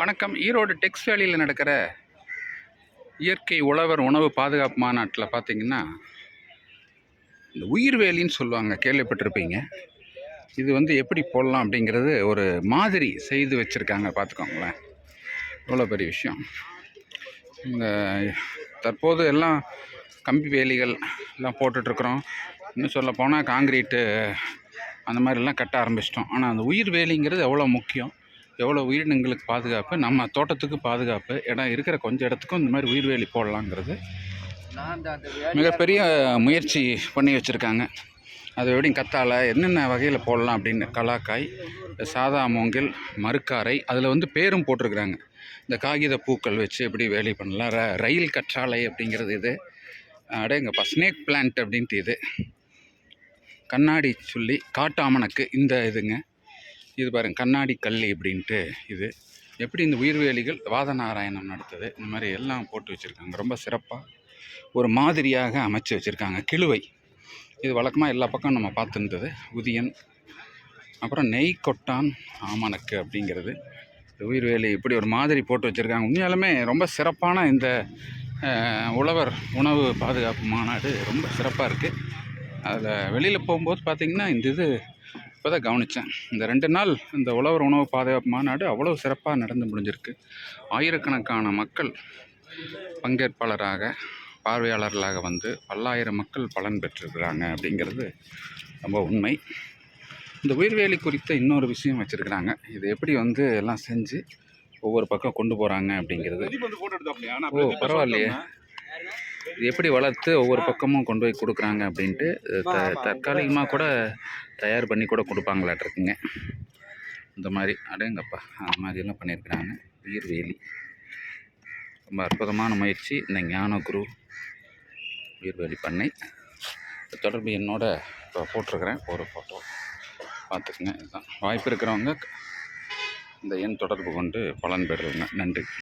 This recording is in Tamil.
வணக்கம். ஈரோடு டெக்ஸ் வேலியில் நடக்கிற இயற்கை உழவர் உணவு பாதுகாப்பு மாநாட்டில் பார்த்தீங்கன்னா இந்த உயிர்வேலின்னு சொல்லுவாங்க கேள்விப்பட்டிருப்பீங்க. இது வந்து எப்படி போடலாம் அப்படிங்கிறது ஒரு மாதிரி செய்து வச்சுருக்காங்க பார்த்துக்கோங்களேன். இவ்வளோ பெரிய விஷயம். இந்த தற்போது எல்லாம் கம்பி வேலிகள் எல்லாம் போட்டுட்ருக்குறோம். இன்னும் சொல்ல போனால் காங்கிரீட்டு அந்த மாதிரிலாம் கட்ட ஆரம்பிச்சிட்டோம். ஆனால் அந்த உயிர் வேலிங்கிறது எவ்வளோ முக்கியம்? எவ்வளோ உயிரினங்களுக்கு பாதுகாப்பு நம்ம தோட்டத்துக்கு பாதுகாப்பு இடம் இருக்கிற கொஞ்சம் இடத்துக்கும் இந்த மாதிரி உயிர் வேலி போடலாங்கிறது மிகப்பெரிய முயற்சி பண்ணி வச்சுருக்காங்க. அது எப்படியும் கத்தாழை என்னென்ன வகையில் போடலாம் அப்படின்னு கலாக்காய் சாதா மூங்கில் மறுக்காரை அதில் வந்து பேரும் போட்டிருக்கிறாங்க. இந்த காகித பூக்கள் வச்சு எப்படி வேலை பண்ணலாம் ர ரயில் கற்றாழை அப்படிங்கிறது இது. அடேங்கப்பா ஸ்னேக் பிளான்ட் அப்படின்ட்டு இது. கண்ணாடி சொல்லி காட்டாமணக்கு இந்த இதுங்க. இது பாருங்கள் கண்ணாடி கல்லி அப்படின்ட்டு இது. எப்படி இந்த உயிர்வேலிகள் வாதநாராயணம் நடத்துது? இந்த மாதிரி எல்லாம் போட்டு வச்சுருக்காங்க. ரொம்ப சிறப்பாக ஒரு மாதிரியாக அமைச்சு வச்சுருக்காங்க. கிழுவை. இது வழக்கமாக எல்லா பக்கம் நம்ம பார்த்துருந்தது. உதியன் அப்புறம் நெய் கொட்டான் ஆமணக்கு அப்படிங்கிறது. உயிர்வேலி இப்படி ஒரு மாதிரி போட்டு வச்சுருக்காங்க. உண்மையாலுமே ரொம்ப சிறப்பான இந்த உழவர் உணவு பாதுகாப்பு மாநாடு ரொம்ப சிறப்பாக இருக்குது அதில் வெளியில் போகும்போது பார்த்திங்கன்னா இந்த இது இப்போ தான் கவனித்தேன் இந்த ரெண்டு நாள் இந்த உழவர் உணவு பாதுகாப்பு மாநாடு அவ்வளோ சிறப்பாக நடந்து முடிஞ்சிருக்கு. ஆயிரக்கணக்கான மக்கள் பங்கேற்பாளராக பார்வையாளர்களாக வந்து பல்லாயிரம் மக்கள் பலன் பெற்றிருக்கிறாங்க அப்படிங்கிறது ரொம்ப உண்மை. இந்த உயிர்வேலி குறித்த இன்னொரு விஷயம் வச்சுருக்கிறாங்க. இது எப்படி வந்து எல்லாம் செஞ்சு ஒவ்வொரு பக்கம் கொண்டு போகிறாங்க அப்படிங்கிறது. ஓ பரவாயில்லையே. எப்படி வளர்த்து ஒவ்வொரு பக்கமும் கொண்டு போய் கொடுக்குறாங்க அப்படின்ட்டு த தற்காலிகமாக கூட தயார் பண்ணி கூட கொடுப்பாங்களாட்டிருக்குங்க இந்த மாதிரி அடேங்கப்பா அந்த மாதிரியெல்லாம் பண்ணியிருக்கிறாங்க. உயிர்வேலி ரொம்ப அற்புதமான முயற்சி. இந்த ஞான குரு உயிர்வேலி பண்ணை. தொடர்பு என்னோட இப்போ போட்டிருக்கிறேன். ஒரு ஃபோட்டோ பார்த்துக்குங்க. இதுதான். வாய்ப்பு இருக்கிறவங்க இந்த எண் தொடர்பு கொண்டு பலன் பெறுங்க. நன்றி.